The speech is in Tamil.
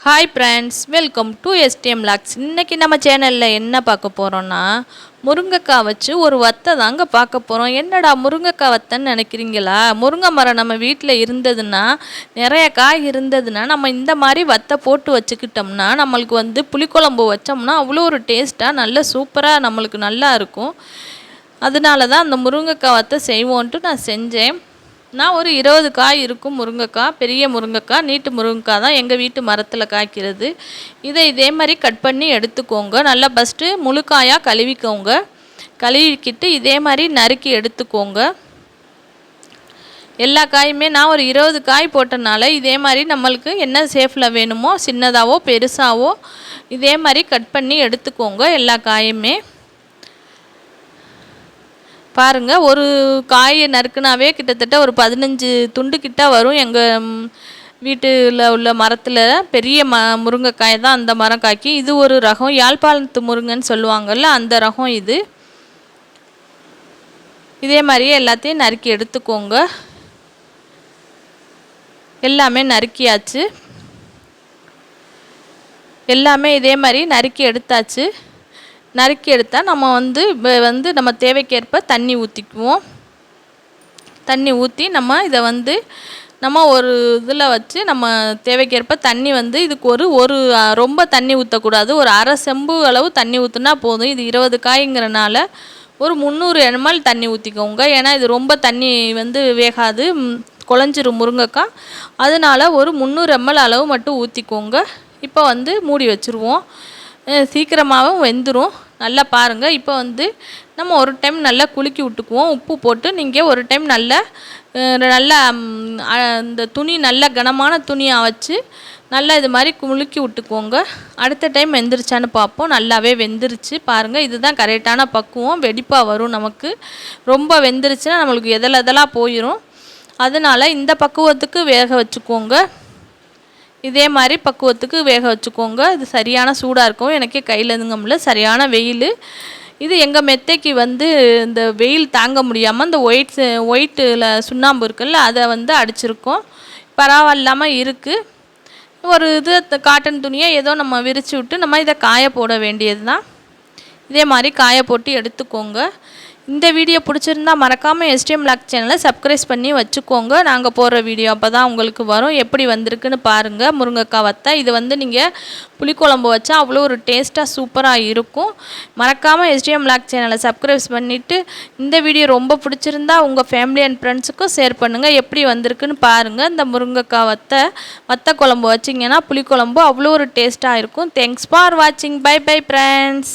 Hi friends welcome to STM logs இன்றைக்கி நம்ம சேனலில் என்ன பார்க்க போகிறோன்னா முருங்கைக்காய் வச்சு ஒரு வத்தை தாங்க பார்க்க போகிறோம் என்னடா முருங்கைக்காய் வத்தைன்னு நினைக்கிறீங்களா? முருங்கை மரம் நம்ம வீட்டில் இருந்ததுன்னா நிறைய காய் இருந்ததுன்னா நம்ம இந்த மாதிரி வத்தை போட்டு வச்சுக்கிட்டோம்னா நம்மளுக்கு வந்து புளிக்குழம்பு வச்சோம்னா அவ்வளோ ஒரு டேஸ்ட்டாக நல்ல சூப்பராக நம்மளுக்கு நல்லா இருக்கும். அதனால தான் அந்த முருங்கைக்காய் வத்தை செய்வோன்ட்டு நான் செஞ்சேன். நான் ஒரு இருபது காய் இருக்கும் முருங்கைக்காய் பெரிய முருங்கைக்காய் நீட்டு முருங்கைக்காய் தான் எங்கள் வீட்டு மரத்தில் காய்க்கிறது. இதை இதே மாதிரி கட் பண்ணி எடுத்துக்கோங்க. நல்லா ஃபஸ்ட்டு முழுக்காயாக கழுவிக்கோங்க. கழுவிக்கிட்டு இதே மாதிரி நறுக்கி எடுத்துக்கோங்க. எல்லா காயுமே நான் ஒரு இருபது காய் போட்டனால இதே மாதிரி நம்மளுக்கு என்ன சேஃபில் வேணுமோ சின்னதாகவோ பெருசாகவோ இதே மாதிரி கட் பண்ணி எடுத்துக்கோங்க எல்லா காயுமே. பாருங்கள் ஒரு காயை நறுக்குனாவே கிட்டத்தட்ட ஒரு பதினஞ்சு துண்டு கிட்ட வரும். எங்கள் வீட்டில் உள்ள மரத்தில் பெரிய ம முருங்கைக்காய் தான் அந்த மரம் காய்க்கும். இது ஒரு ரகம் யாழ்ப்பாணத்து முருங்கன்னு சொல்லுவாங்கள்ல அந்த ரகம் இது. இதே மாதிரியே எல்லாத்தையும் நறுக்கி எடுத்துக்கோங்க. எல்லாமே நறுக்கியாச்சு. எல்லாமே இதே மாதிரி நறுக்கி எடுத்தாச்சு. நறுக்கி எடுத்தால் நம்ம வந்து வந்து நம்ம தேவைக்கேற்ப தண்ணி ஊற்றிக்குவோம் தண்ணி ஊற்றி நம்ம இதை வந்து நம்ம ஒரு இதில் வச்சு நம்ம தேவைக்கேற்ப தண்ணி வந்து இதுக்கு ஒரு ஒரு ரொம்ப தண்ணி ஊற்றக்கூடாது ஒரு அரை செம்பு அளவு தண்ணி ஊற்றுனா போதும். இது இருபது காய்ங்கிறனால ஒரு முந்நூறு எம்எல் தண்ணி ஊற்றிக்கோங்க ஏன்னா இது ரொம்ப தண்ணி வந்து வேகாது. குழஞ்சிரும் முருங்கைக்காய் அதனால் ஒரு முந்நூறு எம்எல் அளவு மட்டும் ஊற்றிக்கோங்க இப்போ வந்து மூடி வச்சுருவோம். சீக்கிரமாகவும் வெந்துடும் நல்லா பாருங்கள் இப்போ வந்து நம்ம ஒரு டைம் நல்லா குலுக்கி விட்டுக்குவோம். உப்பு போட்டு நீங்கள் ஒரு டைம் நல்லா நல்லா இந்த துணி நல்ல கனமான துணியாக வச்சு நல்லா இது மாதிரி குலுக்கி விட்டுக்குவோங்க அடுத்த டைம் வெந்துருச்சான்னு பார்ப்போம். நல்லாவே வெந்துருச்சு. பாருங்கள் இதுதான் கரெக்டான பக்குவம். வெடிப்பாக வரும் நமக்கு. ரொம்ப வெந்துருச்சுன்னா நம்மளுக்கு எதில் எதெல்லாம் போயிடும் அதனால் இந்த பக்குவத்துக்கு வேக வச்சுக்கோங்க. இதே மாதிரி பக்குவத்துக்கு வேக வச்சுக்கோங்க. இது சரியான சூடாக இருக்கும் எனக்கே கையில் இருந்துங்க சரியான வெயில். இது எங்கள் மெத்தைக்கு வந்து இந்த வெயில் தாங்க முடியாமல் இந்த ஒயிட் ஒயிட்டில் சுண்ணாம்பு இருக்குல்ல அதை வந்து அடிச்சிருக்கோம். பரவாயில்லாமல் இருக்குது ஒரு இது காட்டன் துணியை ஏதோ நம்ம விரித்து விட்டு நம்ம இதை காய போட வேண்டியது தான் இதே மாதிரி காய போட்டு எடுத்துக்கோங்க. இந்த வீடியோ பிடிச்சிருந்தா மறக்காமல் எஸ்டிஎம் லாக் சேனலை சப்ஸ்கிரைப் பண்ணி வச்சுக்கோங்க. நாங்கள் போடுற வீடியோ அப்போ தான் உங்களுக்கு வரும். எப்படி வந்திருக்குன்னு பாருங்கள் முருங்கைக்காய் வத்தை இது வந்து நீங்கள் புளிக்குழம்பு வச்சா அவ்வளோ ஒரு டேஸ்ட்டாக சூப்பராக இருக்கும். மறக்காமல் எஸ்டிஎம் லாக் சேனலை சப்ஸ்கிரைப் பண்ணிவிட்டு இந்த வீடியோ ரொம்ப பிடிச்சிருந்தா உங்கள் ஃபேமிலி அண்ட் ஃப்ரெண்ட்ஸுக்கும் ஷேர் பண்ணுங்கள் எப்படி வந்திருக்குன்னு பாருங்கள் இந்த முருங்கைக்காய் வத்தை வத்த குழம்பு வச்சிங்கன்னா புளிக்குழம்பு அவ்வளோ ஒரு டேஸ்ட்டாக இருக்கும். தேங்க்ஸ் ஃபார் வாட்சிங் பை பை ஃப்ரெண்ட்ஸ்